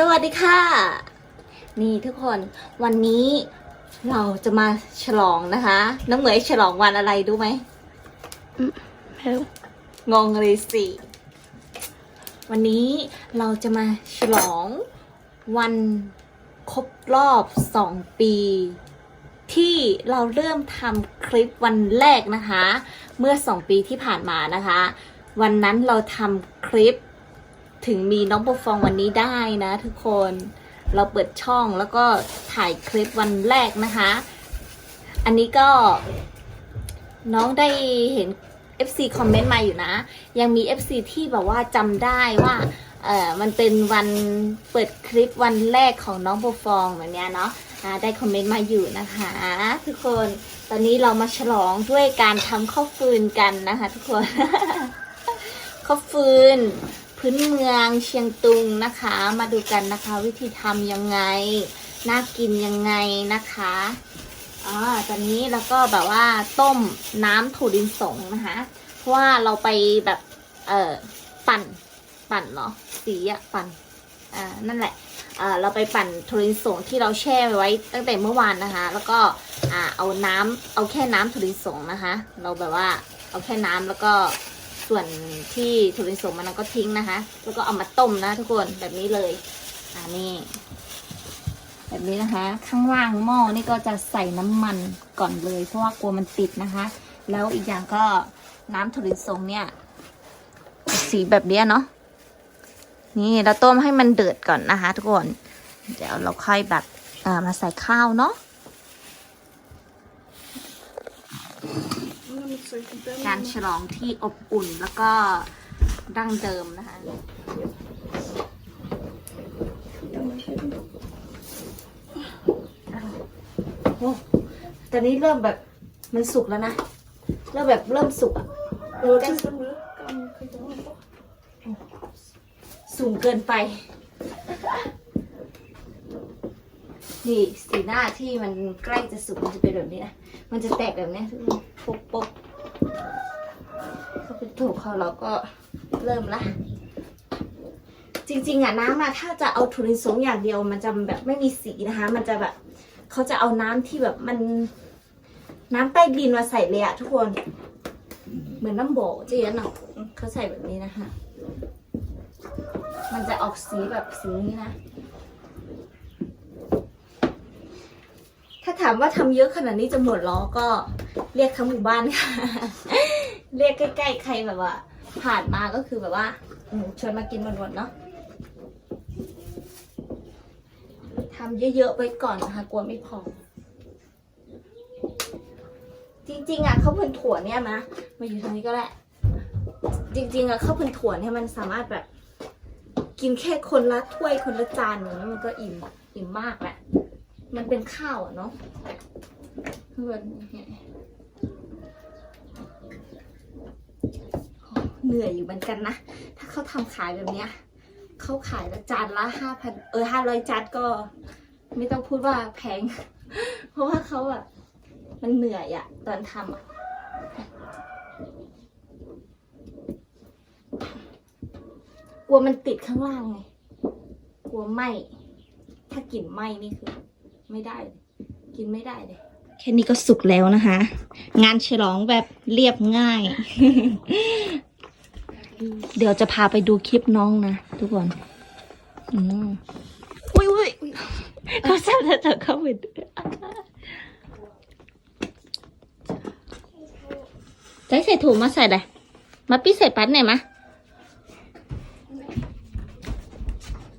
สวัสดีค่ะ นี่ทุกคนวันนี้เราจะมาฉลองนะคะ น้องเหมยฉลองวันอะไรรู้ไหมไม่รู้งงเลยสิวันนี้เราจะมาฉลองวันครบรอบสองปี ที่เราเริ่มทำคลิปวันแรกนะคะ เมื่อสองปีที่ผ่านมานะคะ วันนั้นเราทำคลิป ถึงมีน้องโปรฟองวันนี้ได้นะทุกคนเราเปิดช่องแล้วก็ถ่ายคลิปวันแรกนะคะ อันนี้ก็น้องได้เห็น FC คอมเมนต์มาอยู่นะ ยังมี FC ที่แบบว่าจำได้ว่าเออมันเป็นวันเปิดคลิปวันแรกของน้องโปรฟองแบบเนี้ยเนาะได้คอมเมนต์มาอยู่นะคะทุกคน ตอนนี้เรามาฉลองด้วยการทำข้าวฟืนกันนะคะ ทุกคน ข้าวฟืน พื้นเมืองเชียงตุงนะคะ มาดูกันนะคะ วิธีทำยังไง น่ากินยังไงนะคะอ่าตอนนี้เราก็แบบว่าต้มน้ำถั่วดินสงนะคะ เพราะว่าเราไปแบบเอ่อปั่นปั่นเหรอสีอะปั่นอ่านั่นแหละอ่าเราไปปั่นถั่วลินสงที่เราแช่ไว้ตั้งแต่เมื่อวานนะคะ แล้วก็อ่าเอาน้ำเอาแค่น้ำถั่วลินสงนะคะ เราแบบว่าเอาแค่น้ำแล้วก็ ส่วนที่ถั่วลินสงมันก็ทิ้งนะคะ แล้วก็เอามาต้มนะทุกคนแบบนี้เลย อ่านี่ แบบนี้นะคะ ข้างล่างหม้อนี่ก็จะใส่น้ำมันก่อนเลย เพราะว่ากลัวมันติดนะคะ แล้วอีกอย่างก็น้ำถั่วลิสงเนี่ย สีแบบนี้เนาะนี่เราต้มให้มันเดือดก่อนนะคะ ทุกคน เดี๋ยวเราค่อยแบบเอ่อมาใส่ข้าวเนาะ การฉลองที่อบอุ่นแล้วก็ดั้งเดิมนะคะโอ้ตอนนี้เริ่มแบบมันสุกแล้วนะ เริ่มแบบเริ่มสุกอะใกล้สุกสูงเกินไป นี่สีหน้าที่มันใกล้จะสุกมันจะเป็นแบบนี้นะ มันจะแตกแบบนี้ยทุกคนปกปก เป็นถูกเขาเราก็เริ่มละจริงๆอะน้ำอะถ้าจะเอาทุเรียนสงอย่างเดียว มันจะแบบไม่มีสีนะคะ มันจะแบบเขาจะเอาน้ำที่แบบมัน น้ำใต้ดินมาใส่เลยอะทุกคน เหมือนน้ำโบจะเย็นหน่อยเขาใส่แบบนี้นะคะ มันจะออกสีแบบสีนี้นะ ถ้าถามว่าทำเยอะขนาดนี้จะหมดล้อก็เรียกทั้งหมู่บ้านค่ะ เรียกใกล้ๆใครแบบว่า ผ่านมาก็คือแบบว่าอืมชวนมากินหมดๆเนาะทำเยอะๆไว้ก่อนนะคะกลัวไม่พอ จริงๆอะข้าวพันถั่วเนี่ยนะมาอยู่ตรงนี้ก็ได้จริง ๆอะข้าวพันถั่วเนี่ยมันสามารถแบบ กินแค่คนละถ้วยคนละจานอย่างนี้มันก็อิ่มอิ่มมากแหละมันเป็นข้าวอะเนาะเพื่อนเเหนื่อยอยู่เหมือนกันนะ ถ้าเขาทำขายแบบเนี้ยเขาขายละจานละห้าพันเออห้าร้อยจานก็ ไม่ต้องพูดว่าแพง เพราะว่าเขาแบบมันเหนื่อยอะตอนทำอะกลัวมันติดข้างล่างไง กลัวไหมถ้ากลิ่นไหมนี่คือ ไม่ได้เลยกินไม่ได้เลย แค่นี้ก็สุกแล้วนะคะ งานฉลองแบบเรียบง่าย เดี๋ยวจะพาไปดูคลิปน้องนะทุกคน อืมอุ้ยอุ้ยเขาแซวเธอเข้าไปดูใส่ใส่ถุงมาใส่เลยมาปี้ใส่ปัดหน่อยมะ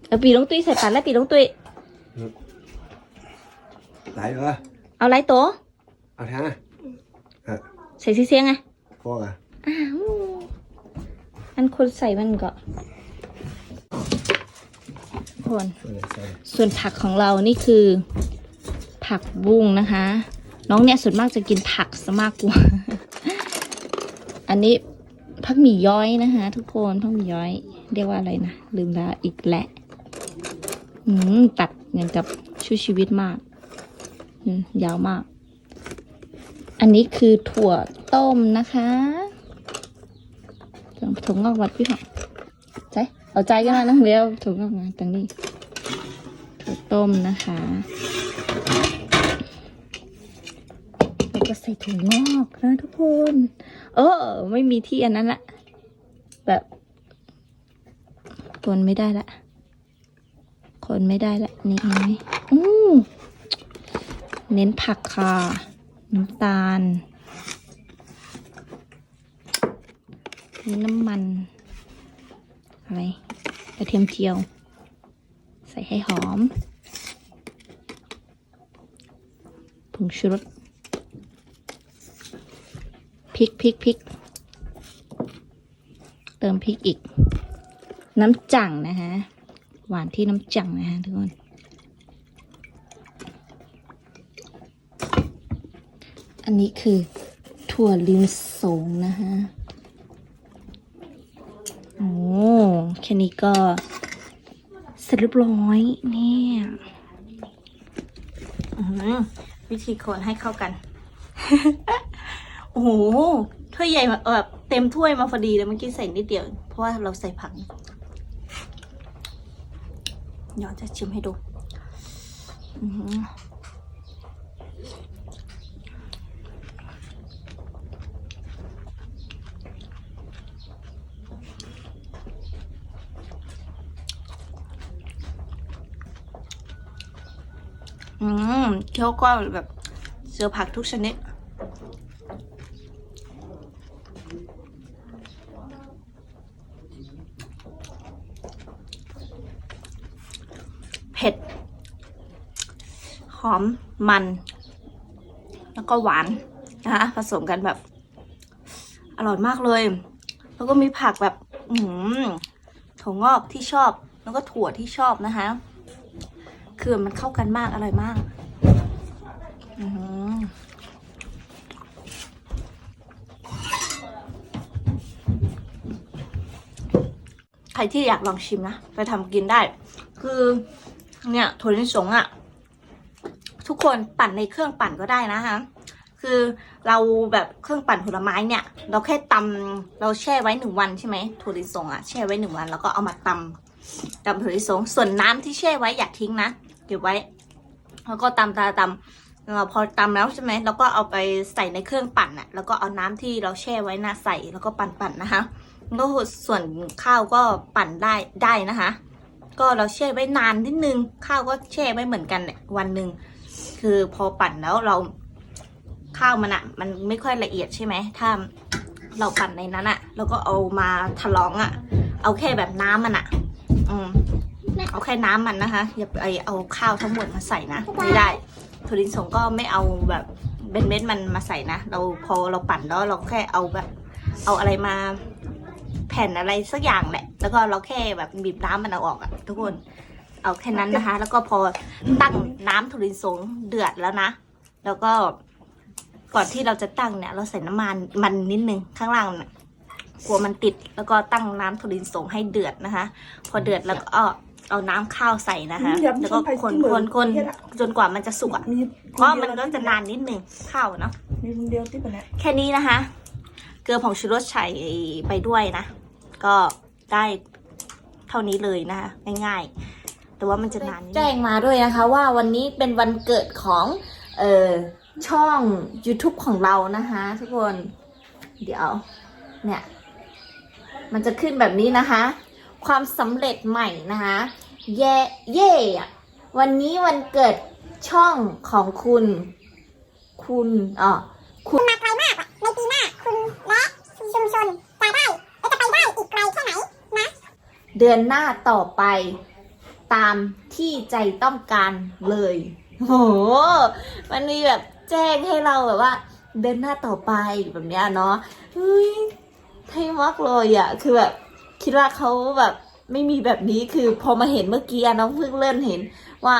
เอาปีลงตุ้ยใส่ปัดแล้วปีลงตุ้ย Lại rồi, เอาไรโตะเอาทางอะใส่เสียงไงพ่ออะอ้าว อันคนใส่มันก็คนส่วนผักของเรานี่คือ ผักบุ้งนะคะ น้องเนี่ยส่วนมากจะกินผักซะมากกว่า อันนี้ผักหมี่ย้อยนะคะ ทุกคนผักหมี่ย้อย เรียกว่าอะไรนะ ลืมแล้วอีกแหละอืมตัดอย่างกับช่วยชีวิตมากยาวมาก อันนี้คือถั่วต้มนะคะ ถั่วงอกวัดพี่หอมใจเอาใจกันนะนะเร็วถั่วงอกมาตรงนี้ถั่วต้มนะคะแล้วก็ใส่ถั่วงอกนะทุกคนเออไม่มีที่อันนั้นละแบบคนไม่ได้ละ คนไม่ได้ละนี่เห็นไหมอู้เน้นผักค่ะ น้ำตาล นี่น้ำมัน อะไรกระเทียมเจียว ใส่ให้หอม ผงชูรสพริกพริกพริกเติมพริกอีก น้ำจั่งนะคะหวานที่น้ำจั่งนะคะทุกคนอันนี้คือถั่วลิมสงนะคะ แค่นี้ก็เสร็จเรียบร้อยเนี่ยวิธีคนให้เข้ากัน โอ้โหถ้วยใหญ่แบบเต็มถ้วยมาพอดีเลยเมื่อกี้ใส่นิดเดียว เพราะว่าเราใส่ผักเดี๋ยวจะชิมให้ดู อือหืออืมเคี้ยวก็แบบเจอผักทุกชนิด เผ็ด หอมมัน แล้วก็หวานนะคะผสมกันแบบ อร่อยมากเลย แล้วก็มีผักแบบ อืมถั่วงอกที่ชอบ แล้วก็ถั่วที่ชอบนะคะ คือมันเข้ากันมากอร่อยมาก ใครที่อยากลองชิมนะ ไปทำกินได้ คือ เนี่ยถั่วลิสงอะ่ะ ทุกคนปั่นในเครื่องปั่นก็ได้นะคะคือเราแบบเครื่องปั่นผลไม้เนี่ย เราแค่ตำเราแช่ไว้หนึ่งวันใช่ไหมถั่วลิสงอะ่ะแช่ไว้หนึ่งวันแล้วก็เอามาตำตำถั่วลิสงส่วนน้ำที่แช่ไว้อย่าทิ้งนะเก็บไว้ แล้วก็ตำตำตำ เราพอตำแล้วใช่ไหมเราก็เอาไปใส่ในเครื่องปั่นอะแล้วก็เอาน้ำที่เราแช่ไว้นะใส่แล้วก็ปั่นๆนะคะก็ส่วนข้าวก็ปั่นได้ได้นะคะ ก็เราแช่ไว้นานนิดนึง ข้าวก็แช่ไว้เหมือนกันวันหนึ่งคือพอปั่นแล้วเราข้าวมันอะมันไม่ค่อยละเอียดใช่ไหมถ้าเราปั่นในนั้นอะแล้วก็เอามาทะลองอะเอาแค่แบบน้ำมันอะอืมเอาแค่น้ำมันนะคะอย่าไปเอาข้าวทั้งหมดมาใส่นะไม่ได้ ถั่วลิสงก็ไม่เอาแบบเป็นเม็ดมันมาใส่นะ เราพอเราปั่นแล้วเราแค่เอาแบบ เอาอะไรมาแผ่นอะไรสักอย่างแหละ แล้วก็เราแค่แบบบีบน้ำมันเอาออกอะทุกคน เอาแค่นั้นนะคะ แล้วก็พอตั้งน้ำถั่วลิสงเดือดแล้วนะ แล้วก็ก่อนที่เราจะตั้งเนี่ย เราใส่น้ำมันมันนิดนึงข้างล่างน่ะกลัวมันติด แล้วก็ตั้งน้ำถั่วลิสงให้เดือดนะคะ พอเดือดแล้วก็ เอาเอาน้ำข้าวใส่นะคะแล้วก็คนคนคนจนกว่ามันจะสุกอะมีเพราะมันก็จะนานนิดนึงข้าวเนาะมีคนเดียวที่เป็นเนี่ยแค่นี้นะคะ เกลือผงชูรสใส่ไปด้วยนะ ก็ได้เท่านี้เลยนะคะ ง่ายๆ แต่ว่ามันจะนานแจ้งมาด้วยนะคะว่าวันนี้เป็นวันเกิดของเออช่อง YouTube ของเรานะคะทุกคน เดี๋ยวเนี่ย มันจะขึ้นแบบนี้นะคะ ความสำเร็จใหม่นะคะ เย่เย่อะวันนี้วันเกิดช่องของคุณ คุณอ๋อมาไกลมากอะในปีหน้าคุณและชุมชนจะได้และจะไปได้อีกไกลแค่ไหนนะ เดือนหน้าต่อไป ตามที่ใจต้องการเลยโหมันมีแบบแจ้งให้เราแบบว่า เดือนหน้าต่อไปแบบเนี้ยเนาะเฮ้ยเท่มากเลยอะคือแบบคิดว่าเขาแบบ ไม่มีแบบนี้คือพอมาเห็นเมื่อกี้น้องเพิ่งเริ่มเห็นว่า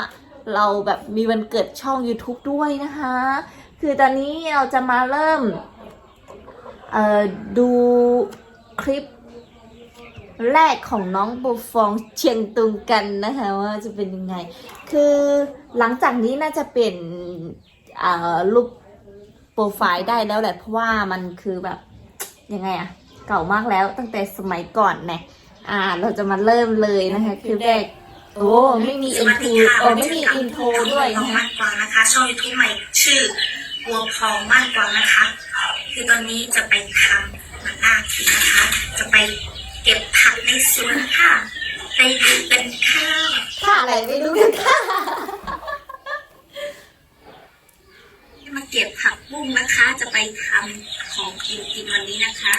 เราแบบมีวันเกิดช่อง YouTube ด้วยนะคะ คือตอนนี้เราจะมาเริ่มดูคลิปแรกของน้องโบฟองเชียงตุงกันนะคะว่าจะเป็นยังไง คือหลังจากนี้น่าจะเปลี่ยนรูปโปรไฟล์ได้แล้วแหละเพราะว่ามันคือแบบยังไงอะเก่ามากแล้วตั้งแต่สมัยก่อนเนี่ย อ่า เราจะมาเริ่มเลยนะคะคลิปแรกโอ้ไม่มีอินโทรโอ้ไม่มีอินโทรด้วยน้องนะมากกว่านะคะช่องยูทูบใหม่ชื่อบัวพองมากกว่านะคะ คือตอนนี้จะไปทำมันอากินนะคะ จะไปเก็บผักในสวนค่ะ ไปดูเป็นข้าวค่าอะไรไม่รู้กันค่ะมาเก็บผักบุ้งนะคะ จะไปทำของกินกินวันนี้นะคะ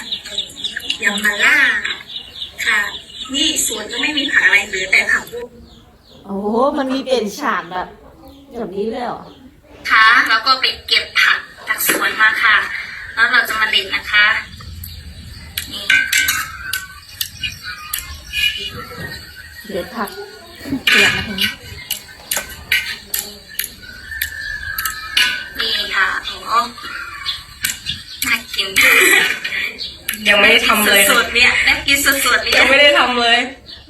ยำมาล่า ค่ะ นี่สวนก็ไม่มีผักอะไรเหลือแต่ผักบุ้งโอ้มันมีเปลี่ยนฉากแบบแบบนี้เลยเหรอค่ะแล้วก็ไปเก็บผักจากสวนมาค่ะ แล้วเราจะมาเล่นนะคะ นี่เดี๋ยวผักเปลี่ยนนะคะนี่ค่ะโอ้น่ากิน ยังไม่ได้ทำเลยสดๆเนี่ยน่ากินสดๆเนี่ยยังไม่ได้ทำเลย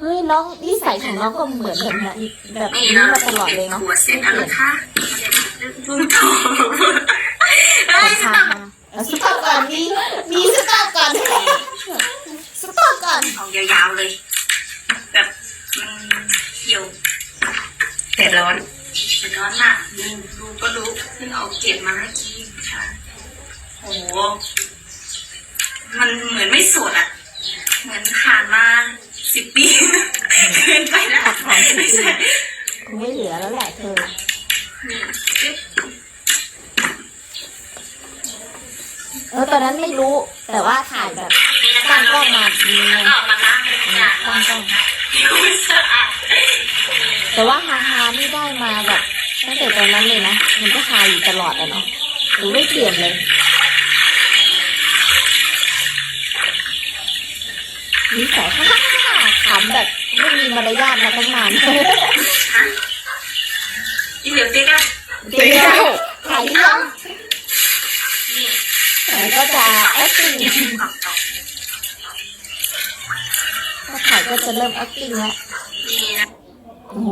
เฮ้ยน้องนิสัยของน้องก็เหมือนแบบนี้แบบนี่นี้เรามาตจะลอดเก็เลยบเนาะถั่วเสร็จแล้วนะคะเสร็จแล้วบุ้งโตเปลี่ยนฉากมาเอาสต็อปก่อนมีมีสต็อปก่อนสต็อปก่อนเอายาวๆเลย แบบมันเขียวเผ็ดร้อนแต่ร้อนมากดูดูก็รู้เพิ่งเอาเก็บมาเมื่อกี้ค่ะโอ้โห มันเหมือนไม่สดอะ เหมือนผ่านมาสิบปี เกินไปแล้วผักผ่านสิบปีไม่ใช่คงไม่เหลือแล้วแหละเธอนี่จิ๊บเออตอนนั้นไม่รู้ แต่ว่าถ่ายแบบนี่นะคะตั้งกล้องมาดีไงก็เอามาล้างจานตั้งกล้องไม่สะอาดแต่ว่าฮาฮานี่ได้มาแบบตั้งแต่ตอนนั้นเลยนะ มันก็ฮาอยู่ตลอดอะเนาะหรือไม่เปลี่ยนเลย นิสัยฮ่าขำแบบไม่มีมารยาทมาตั้งนานฮะนี่เดี๋ยวติ๊กอะเดี๋ยวถ่ายยังนี่แต่ก็จะ acting กรอบถ้าถ่ายก็จะเริ่ม acting แล้วๆนี่นะโอ้โห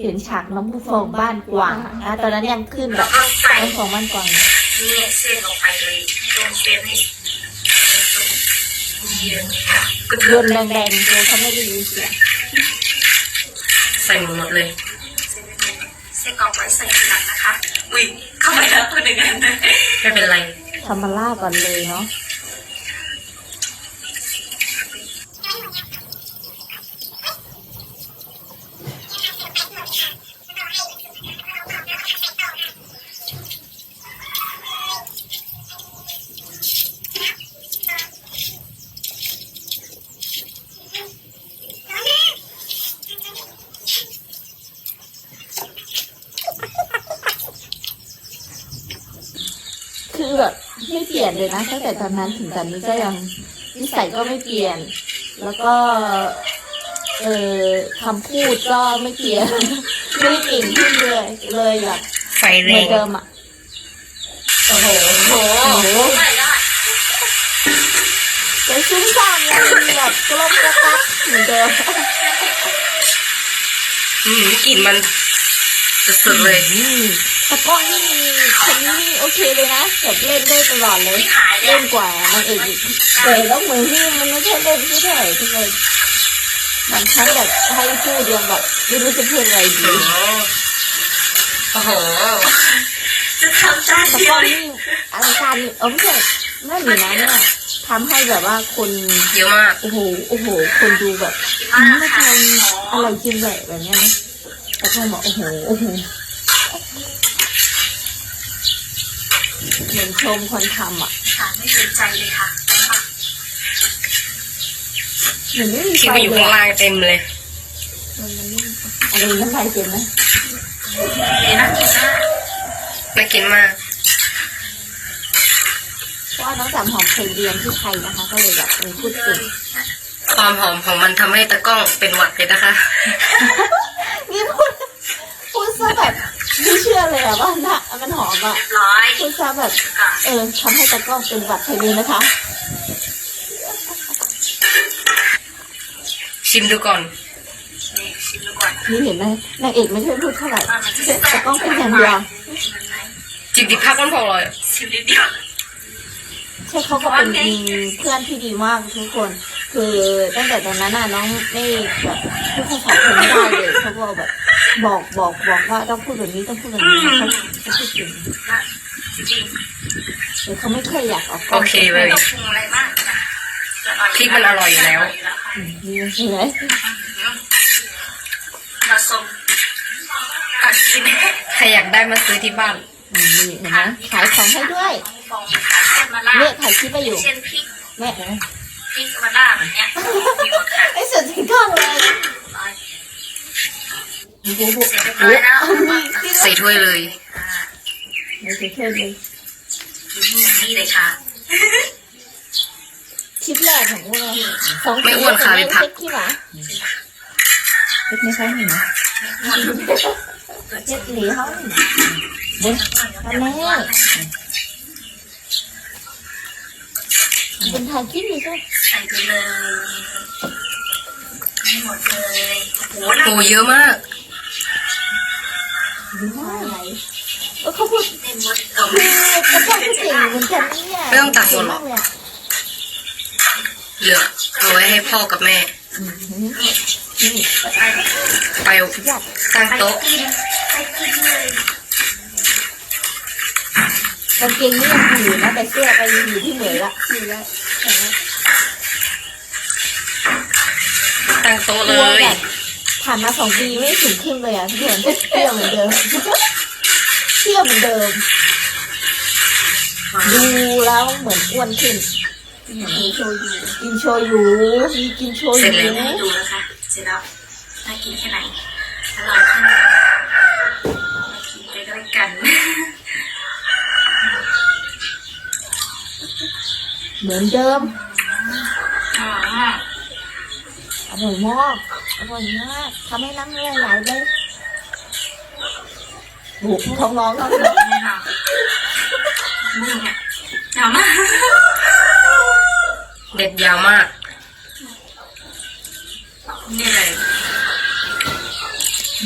เห็นฉากน้องผู้ฟองบ้านกวางอะอะตอนนั้นยังขึ้นแบแล้วบก็ใส่น้องฟองบ้านกวางอยู่นี่เส้นลงไปเลยลงเส้นให้สุกเยอะค่ะก็ โยเทินนแรงๆเลยเขาไม่ได้ยินเสียงใส่หมดเลยเส้นกรอกไว้ใส่ทีหลังนะคะ อุ้ยเข้าไปแล้วตัวหนึ่งอันนะไม่เป็นไรทำมาล่าก่อนเลยเนาะ คือแบบไม่ เปลี่ยนเลยนะตั้งแต่ตอนนั้นถึงตอนนี้ก็ยังนิสัยก็ไม่เปลี่ยน แล้วก็ เออคำพูดก็ไม่เปลี่ยนไม่ได้เก่งขึ้นเลยเลยแบบไฟเหแรมือนงเดิมอะโอ้โหโอ้โหไม่ได้แต่ซุ้มซ่ามยังมีแบบกลมกระตักเหมือนเดิมอืมกลิ่นมันสุดๆเลย อืมแต่กล้องนี่คนนี้นี่โอเคเลยนะแบบเล่นได้ตลอดเลยที่ขายเนี่เล่ยนกว่านางเอกอีกแต่แล้วเหมือนที่มันไม่ใช่เล่นที่เท่าไหร่ทุกคนบางครั้งแบบให้พูดยังแบบไม่รู้จะพูดอะไรดีโอ้โหจะทำจานแต่เดียก็วนี่อลังการนี่เออไม่ใช่นั่นอยู่นะเนี่ยทำให้แบบว่าคนเยอะมากโอ้โหโอ้โห คนดูแบบอืมไม่ทำอะไรจริงแหละแบบเนี้ยนะแต่ก็บอกโอ้โหโอ้โห เหมือนชมคนทำอะสารไม่สนใจเลยค่ะเหมือนไม่มีที่ไฟไปอยู่เลยข้างอะล่างเต็มเลยอะไรน้ำลายเต็มไหมดีนะกินนะน่ากินมาก เพราะว่าน้องสามหอมเคยเรียนที่ไทยนะคะ ก็เลยแบบเออพูดเก่งความหอมของมันทำให้ตะกล้องเป็นหวัดเลยนะคะ นี่พูดพูดซะแบบ ไม่เชื่อเลยอะว่าน่ะมันหอมอะเรียบร้อยพูดซะแบบค่ะเออทำให้ตะกล้องเป็นหวัดไปเลยนะคะชิมดูก่อน นี่ชิมดูก่อนนี่เห็นไหมนางเอกไม่ค่อยพูดเท่าไหร่ว่ามันจะแซ่บตะกล้องเป็นอย่างเดียวจิบดิบพักมันพอเลย ชิมนิดเดียวใช่เขาก็เป็นเพื่อนที่ดีมากทุกคน คือตั้งแต่ตอนนั้นน่ะน้องไม่แบบพูดภาษาไทยไม่ได้เลยเขาก็แบบ บอกบอกบอกว่าต้องพูดแบบนี้ต้องพูดแบบนี้เขาเขาพูดจริงจริงหรือเขาไม่เคยอยากออกกล้โอองเคเลไม่ยต้องปรุงอะไรมากนะพริกมันอร่อยอยู่แล้วอืมนี่ใช่ไหมเราส้มกัดกินใครอยากได้มาซื้อที่บ้านอืมนี่เห็นไหมขายของให้ด้วยฟองขาเส้นมาล่าเนี่ยถ่ายคลิปไปอยู่เช่นพริกแม่พริกมาล่าแบบเนี้ยมีหมดค่ะ ไอ้สุดที่กล้องเลย โอ้โหโอ้โหร้อยแล้วใส่ถ้วยเลยไม่ใช่เพื่อนเลยนี่เลยค่ะคลิปแรกของพวกเราสองไม่อ้วนค่ะไม่เป็นผักเช็คที่หรอเช็คไม่ใช่หนิเช็คหลีเขาหนิบนทำแม่บนถ่ายคลิปอยู่ใช่ใส่ไปเลยให้หมดเลยโอ้โหน่าโอ้เยอะมากดูว่าอะไร เออเขาพูดเป็นมดเก่งเหมือนกันเนี่ยไม่ต้องตักหมดหรอก เหลือเอาไว้ให้พ่อกับแม่ ไปตั้งโต๊ะกางเกงนี่ยังอยู่นะแต่เสื้อไปอยู่ที่เหมยละอยู่ล้วเห็นไหมตั้งโต๊ะเลย ผ่านมาสองปีไม่ถึงครึ่งเลยอะทุกคนเที่ยวเหมือนเดิมเที่ยวเหมือนเดิม ดูแล้วเหมือนอ้วนขึ้น กินโชยุกินโชยุมีกินโชเสร็ยุจแล้วให้ดูนะคะเสร็จแล้วน่ากินแค่ไหนอร่อยแค่ไหนมากินไปด้วยกันเหมือนเดิมอ๋ออร่อยมาก อร่อยมากทำให้น้ำลายไหลเลยบุกท้องร้องท้องร้องแน่นอนนี่เนี่ยเอามาเด็ดยาวมาก นี่เลย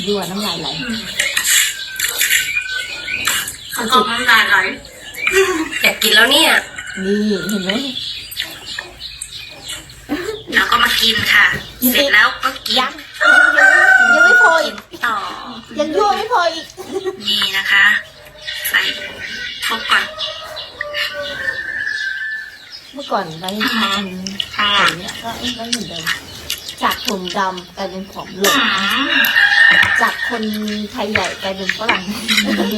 ยั่วน้ำลายไหลเขาก็น้ำลายไหลอยากกินแล้วเนี่ย นี่เห็นไหมแล้วก็มากินค่ะ เสร็จแล้วก็กินยังยังยังไม่พออีกต่อ ยังยั่วไม่พออีก นี่นะคะ ใส่ทบก่อน เมื่อก่อนไปทำข้างหผลัมงเนี่ยก็ไม่เหมือนเดิมจากผมดำกลายเป็นผมหลอืงมจากคนไทยใหญ่กลายเป็นฝรั่ง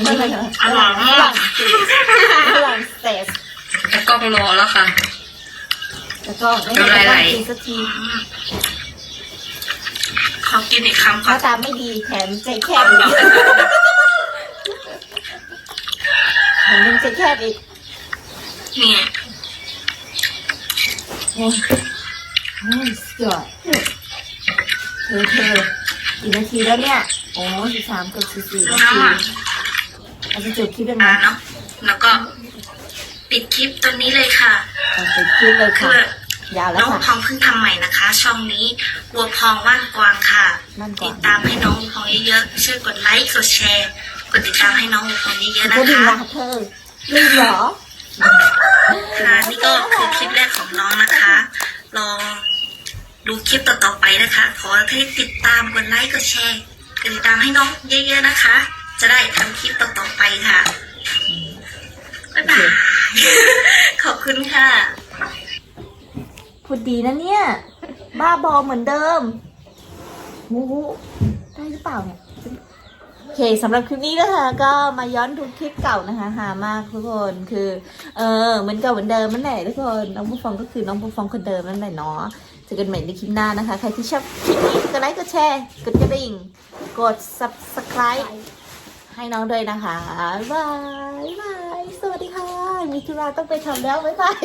ฝรั่งอร่อยมากฝรั่งเศสแต่กล้องรอแล้วค่ะ แล้วก็ไม่น้ำลายไหลกินสักที ขอกินอีกคำหก่อน้านตาไม่ดีแถมใจแคบเอาอีกเดี๋ยวแถมยังใจแคบอีกนี่โอ้ยโอ้ยสุดยอดเธอเธอกี่นาทีแล้วเนี่ย โอ้สิบสามเกือบสิบสี่ดูนาทีน้ำอะเราจะจบคลิปยังไงอ่าเนาะแล้วก็ปิดคลิปตัวนี้เลยค่ะ เอาไปคลิปเลยคืค่ะอ ยาวแล้น้วองค่ะ พองเพิ่งทำใหม่นะคะ ช่องนี้วัวพองว่านกวางค่ะนั่นก่ติอนดตามให้น้องวัวพองเยอะๆช่วยกดไลค์กดแชร์กดติดตามให้น้องวัวพองเยอะๆก็นะดีคะละเธอลืมเหรอ ค่ะนี่ก็คือคลิปแรกของน้องนะคะ ลองดูคลิปต่อๆไปนะคะ ขอให้ติดตามกดไลค์กดแชร์กดติดตามให้น้องเยอะๆนะคะ จะได้ทำคลิปต่อๆไปค่ะบ๊ายบาย ขอบคุณค่ะ พูดดีนะเนี่ย บ้าบอเหมือนเดิมมูหูได้หรือเปล่าเนี่ย โอเคสำหรับคลิปนี้นะคะ ก็มาย้อนดูคลิปเก่านะคะหามากทุกคนคือ เออเหมือนเก่าเหมือนเดิมนั่นแหละทุกคนน้องผู้ฟองก็คือน้องผู้ฟองคนเดิมนั่นแหละเนาะเจอกันใหม่ในคลิปหน้านะคะ ใครที่ชอบคลิปนี้กดไลค์กดแชร์กดกระดิ่งกด subscribe ให้น้องด้วยนะคะบายบายสวัสดีค่ะ มีธุระต้องไปทำแล้วบ๊ายบาย